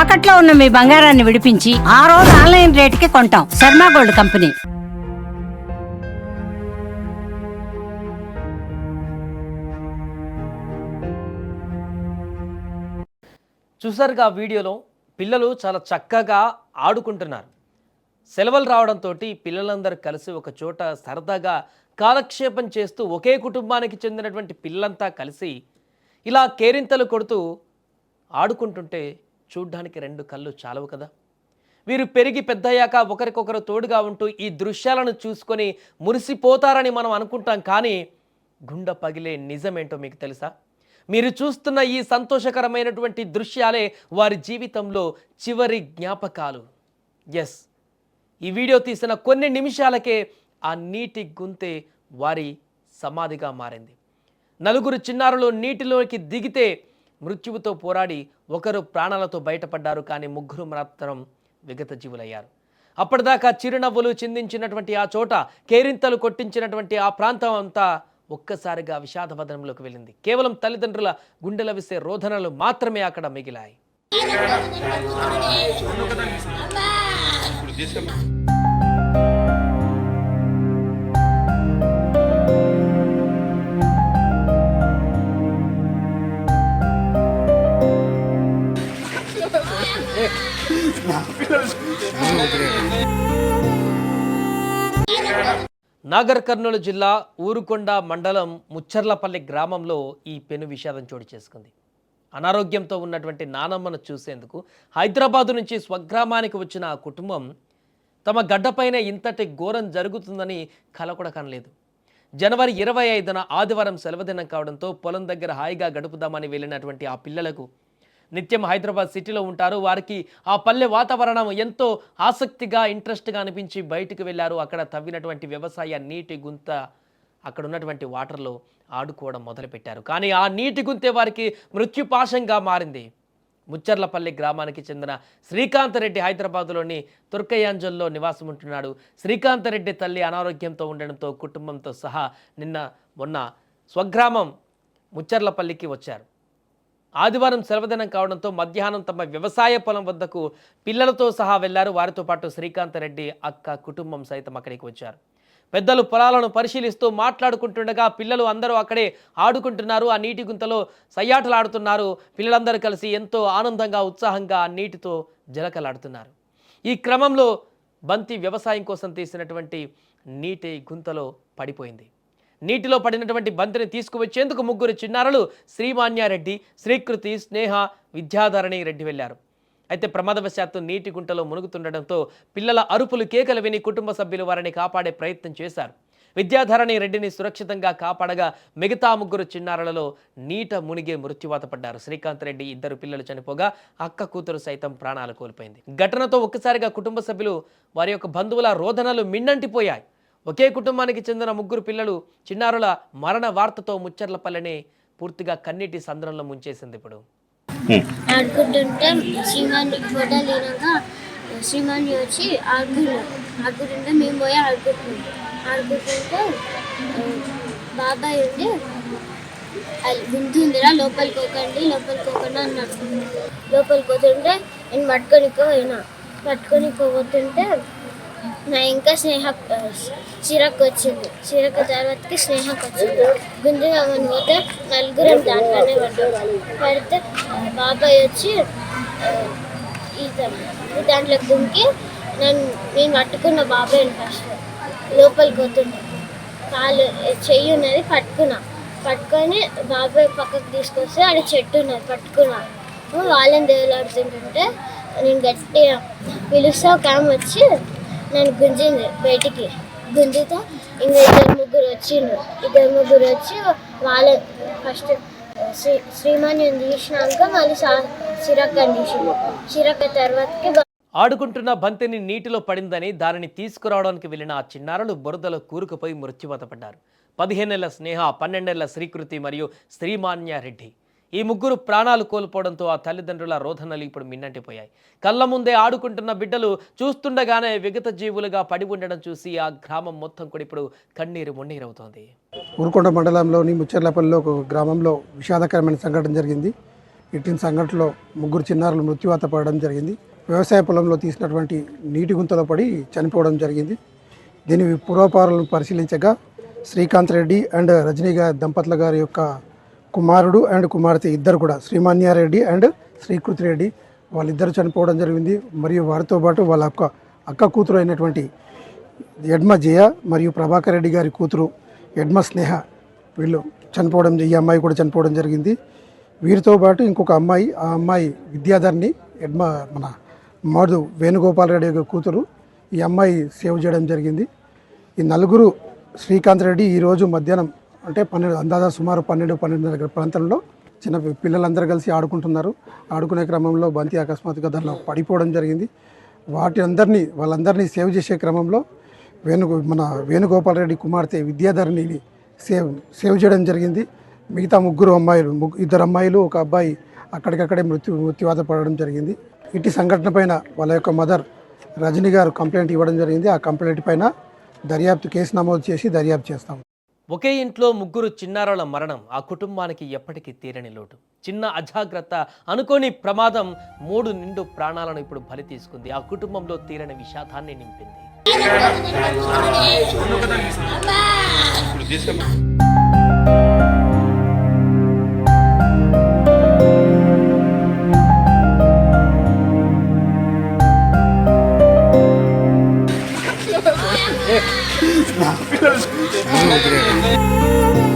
తాకట్లో ఉన్న మీ బంగారాన్ని విడిపించి ఆ రోజు ఆన్లైన్ రేటుకి కొంటాం. Sharma gold company. చూసారుగా వీడియోలో పిల్లలు చాలా చక్కగా ఆడుకుంటున్నారు. సెలవులు రావడంతో పిల్లలందరూ కలిసి ఒక చోట సరదాగా కాలక్షేపం చేస్తూ ఒకే కుటుంబానికి చెందినటువంటి పిల్లలంతా కలిసి ఇలా కేరింతలు కొడుతూ ఆడుకుంటుంటే చూడ్డానికి రెండు కళ్ళు చాలవు కదా? వీరు పెరిగి పెద్దయ్యాక ఒకరికొకరు తోడుగా ఉంటూ ఈ దృశ్యాలను చూసుకొని మురిసిపోతారని మనం అనుకుంటాం కానీ గుండె పగిలే నిజమేంటో మీకు తెలుసా? మీరు చూస్తున్న ఈ సంతోషకరమైనటువంటి దృశ్యాలే వారి జీవితంలో చివరి జ్ఞాపకాలు. ఎస్ ఈ వీడియో తీసిన కొన్ని నిమిషాలకే ఆ నీటి గుంతే వారి సమాధిగా మారింది. నలుగురు చిన్నారులు నీటిలోకి దిగితే మృత్యువుతో పోరాడి ఒకరు ప్రాణాలతో బయటపడ్డారు కానీ ముగ్గురు మాత్రం విగత జీవులయ్యారు. అప్పటిదాకా చిరునవ్వులు చిందించినటువంటి ఆ చోట కేరింతలు కొట్టించినటువంటి ఆ ప్రాంతం అంతా ఒక్కసారిగా విషాదవదనంలోకి వెళ్ళింది. కేవలం తల్లిదండ్రుల గుండెల విసే రోధనలు మాత్రమే అక్కడ మిగిలాయి. నాగర్ కర్నూలు జిల్లా ఊరుకొండ మండలం ముచ్చర్లపల్లి గ్రామంలో ఈ పెను విషాదం చోటు చేసుకుంది. అనారోగ్యంతో ఉన్నటువంటి నానమ్మను చూసేందుకు హైదరాబాదు నుంచి స్వగ్రామానికి వచ్చిన ఆ కుటుంబం తమ గడ్డపైన ఇంతటి ఘోరం జరుగుతుందని కల కూడా కనలేదు. జనవరి ఇరవై ఐదున ఆదివారం సెలవుదినం కావడంతో పొలం దగ్గర హాయిగా గడుపుదామని వెళ్ళినటువంటి ఆ పిల్లలకు నిత్యం హైదరాబాద్ సిటీలో ఉంటారు. వారికి ఆ పల్లె వాతావరణం ఎంతో ఆసక్తిగా ఇంట్రెస్ట్గా అనిపించి బయటికి వెళ్ళారు. అక్కడ తవ్వినటువంటి వ్యవసాయ నీటి గుంత అక్కడ ఉన్నటువంటి వాటర్లో ఆడుకోవడం మొదలుపెట్టారు. కానీ ఆ నీటి గుంతే వారికి మృత్యుపాశంగా మారింది. ముచ్చర్లపల్లి గ్రామానికి చెందిన శ్రీకాంతరెడ్డి హైదరాబాద్లోని తుర్కయాంజల్లో నివాసం ఉంటున్నాడు. శ్రీకాంతరెడ్డి తల్లి అనారోగ్యంతో ఉండడంతో కుటుంబంతో సహా నిన్న మొన్న స్వగ్రామం ముచ్చర్లపల్లికి వచ్చారు. ఆదివారం సెలవుదినం కావడంతో మధ్యాహ్నం తమ వ్యవసాయ పొలం వద్దకు పిల్లలతో సహా వెళ్ళారు. వారితో పాటు శ్రీకాంతరెడ్డి అక్క కుటుంబం సైతం అక్కడికి వచ్చారు. పెద్దలు పొలాలను పరిశీలిస్తూ మాట్లాడుకుంటుండగా పిల్లలు అందరూ అక్కడే ఆడుకుంటున్నారు. ఆ నీటి గుంతలో సయ్యాటలాడుతున్నారు. పిల్లలందరూ కలిసి ఎంతో ఆనందంగా ఉత్సాహంగా ఆ నీటితో జలకలాడుతున్నారు. ఈ క్రమంలో బంతి వ్యవసాయం కోసం తీసినటువంటి నీటి గుంతలో పడిపోయింది. నీటిలో పడినటువంటి బంతిని తీసుకువచ్చేందుకు ముగ్గురు చిన్నారులు శ్రీమాన్యారెడ్డి శ్రీకృతి స్నేహ విద్యాధరణి రెడ్డి వెళ్ళారు అయితే ప్రమాదవశాత్తు నీటి గుంటలో మునుగుతుండటంతో పిల్లల అరుపులు కేకలు విని కుటుంబ సభ్యులు వారిని కాపాడే ప్రయత్నం చేశారు. విద్యాధరణి రెడ్డిని సురక్షితంగా కాపాడగా మిగతా ముగ్గురు చిన్నారులలో నీట మునిగే మృత్యువాత పడ్డారు. శ్రీకాంత్ రెడ్డి ఇద్దరు పిల్లలు చనిపోగా అక్క కూతురు సైతం ప్రాణాలు కోల్పోయింది. ఘటనతో ఒక్కసారిగా కుటుంబ సభ్యులు వారి యొక్క బంధువుల రోదనలు మిన్నంటిపోయాయి. ఒకే కుటుంబానికి చెందిన ముగ్గురు పిల్లలు చిన్నారుల మరణ వార్తతో ముచ్చర్లపల్లెని పూర్తిగా కన్నీటి సంద్రంలో ముంచేసింది ఇప్పుడు. ఆడుకుంటుంటే శ్రీమాన్ ఫోటో లేనాక శ్రీమాన్ వచ్చి ఆడుకున్నాం ఆడుకుంటుంటే మేము పోయి ఆడుకుంటున్నాం ఆడుకుంటుంటే ఆ, బాబాయ్ ఉండి అది లోపలికి పోకండి లోపలికి పోకండి అన్నాడు. లోపలికి పోతుంటే నేను పట్టుకొని పోయినా. పట్టుకొని పోతుంటే నా ఇంకా స్నేహ చిరకు వచ్చింది చిరకు తర్వాతకి స్నేహకు వచ్చింది గుంజుదామని పోతే నలుగురం దాంట్లోనే పడ్డాం. పడితే బాబాయ్ వచ్చి ఈత ఈ దాంట్లో దుంకి నన్ను నేను పట్టుకున్న బాబాయ్ ఫస్ట్ లోపలికి పోతుండే. కాలు చెయ్యి ఉన్నది పట్టుకున్నా. పట్టుకొని బాబాయ్ పక్కకు తీసుకొస్తే ఆడ చెట్టు ఉన్నది పట్టుకున్నా. వాళ్ళని దేవులాడుతుంటుంటే నేను గట్టిగా పిలుస్తా ఒక ఆమె వచ్చి నన్ను గుంజింది బయటికి. గుంజితే ఇంకా ఇద్దరు ముగ్గురు వచ్చిండ్రు. ఇద్దరు ముగ్గురు వచ్చి వాళ్ళ ఫస్ట్ శ్రీ శ్రీమాన్యం తీసినాక మళ్ళీ సిరక్క సిరక్కని సిరక్క తర్వాతకి ఆడుకుంటున్న బంతిని నీటిలో పడిందని దానిని తీసుకురావడానికి వెళ్ళిన ఆ చిన్నారులు బురదలో కూరుకుపోయి మృత్యువాత పడ్డారు పదిహేనేళ్ళ స్నేహ పన్నెండేళ్ళ శ్రీకృతి మరియు శ్రీమాన్య రెడ్డి. ఈ ముగ్గురు ప్రాణాలు కోల్పోవడంతో ఆ తల్లిదండ్రుల రోధనలు ఇప్పుడు మిన్నంటిపోయాయి. కళ్ళ ముందే ఆడుకుంటున్న బిడ్డలు చూస్తుండగానే విగత జీవులుగా పడి ఉండడం చూసి ఆ గ్రామం మొత్తం కూడా ఇప్పుడు కన్నీరు మున్నీరవుతోంది. ఊరుకొండ మండలంలోని ముచ్చర్లపల్లిలో ఒక గ్రామంలో విషాదకరమైన సంఘటన జరిగింది. ఇట్టిన సంఘటనలో ముగ్గురు చిన్నారులు మృత్యువాత పడడం జరిగింది. వ్యవసాయ పొలంలో తీసినటువంటి నీటి గుంతలో పడి చనిపోవడం జరిగింది. దీని పూర్వపారాలను పరిశీలించగా శ్రీకాంత్ రెడ్డి అండ్ రజనీ గారి దంపతుల గారి యొక్క కుమారుడు అండ్ కుమార్తె ఇద్దరు కూడా. శ్రీమాన్యారెడ్డి అండ్ శ్రీకృతి రెడ్డి వాళ్ళిద్దరు చనిపోవడం జరిగింది. మరియు వారితో పాటు వాళ్ళ అక్క అక్క కూతురు అయినటువంటి ఎడ్మ జయ మరియు ప్రభాకర్ రెడ్డి గారి కూతురు ఎడ్మ స్నేహ. వీళ్ళు చనిపోవడం ఈ అమ్మాయి కూడా చనిపోవడం జరిగింది. వీరితో పాటు ఇంకొక అమ్మాయి ఆ అమ్మాయి విద్యాధర్ని ఎడ్మ మన మధు వేణుగోపాల్ రెడ్డి యొక్క కూతురు. ఈ అమ్మాయి సేవ్ చేయడం జరిగింది. ఈ నలుగురు శ్రీకాంత్ రెడ్డి ఈరోజు మధ్యాహ్నం అంటే పన్నెండు అందాజా సుమారు పన్నెండు పన్నెండున్నర ప్రాంతంలో చిన్న పిల్లలందరూ కలిసి ఆడుకుంటున్నారు. ఆడుకునే క్రమంలో బంతి అకస్మాత్తుగా దానిలో పడిపోవడం జరిగింది. వాటి అందరినీ వాళ్ళందరినీ సేవ్ చేసే క్రమంలో వేణు మన వేణుగోపాల్ రెడ్డి కుమార్తె విద్యాధరిని సేవ్ సేవ్ చేయడం జరిగింది. మిగతా ముగ్గురు అమ్మాయిలు ముగ్గు ఇద్దరు అమ్మాయిలు ఒక అబ్బాయి అక్కడికక్కడే మృత్యు మృత్యువాత పడడం జరిగింది. ఇటు సంఘటన పైన వాళ్ళ యొక్క మదర్ రజనీ గారు కంప్లైంట్ ఇవ్వడం జరిగింది. ఆ కంప్లైంట్ పైన దర్యాప్తు కేసు నమోదు చేసి దర్యాప్తు చేస్తాం ఒకే ఇంట్లో ముగ్గురు చిన్నారుల మరణం ఆ కుటుంబానికి ఎప్పటికీ తీరని లోటు. చిన్న అజాగ్రత్త అనుకోని ప్రమాదం మూడు నిండు ప్రాణాలను ఇప్పుడు బలి తీసుకుంది. ఆ కుటుంబంలో తీరని విషాదాన్ని నింపింది. Muy.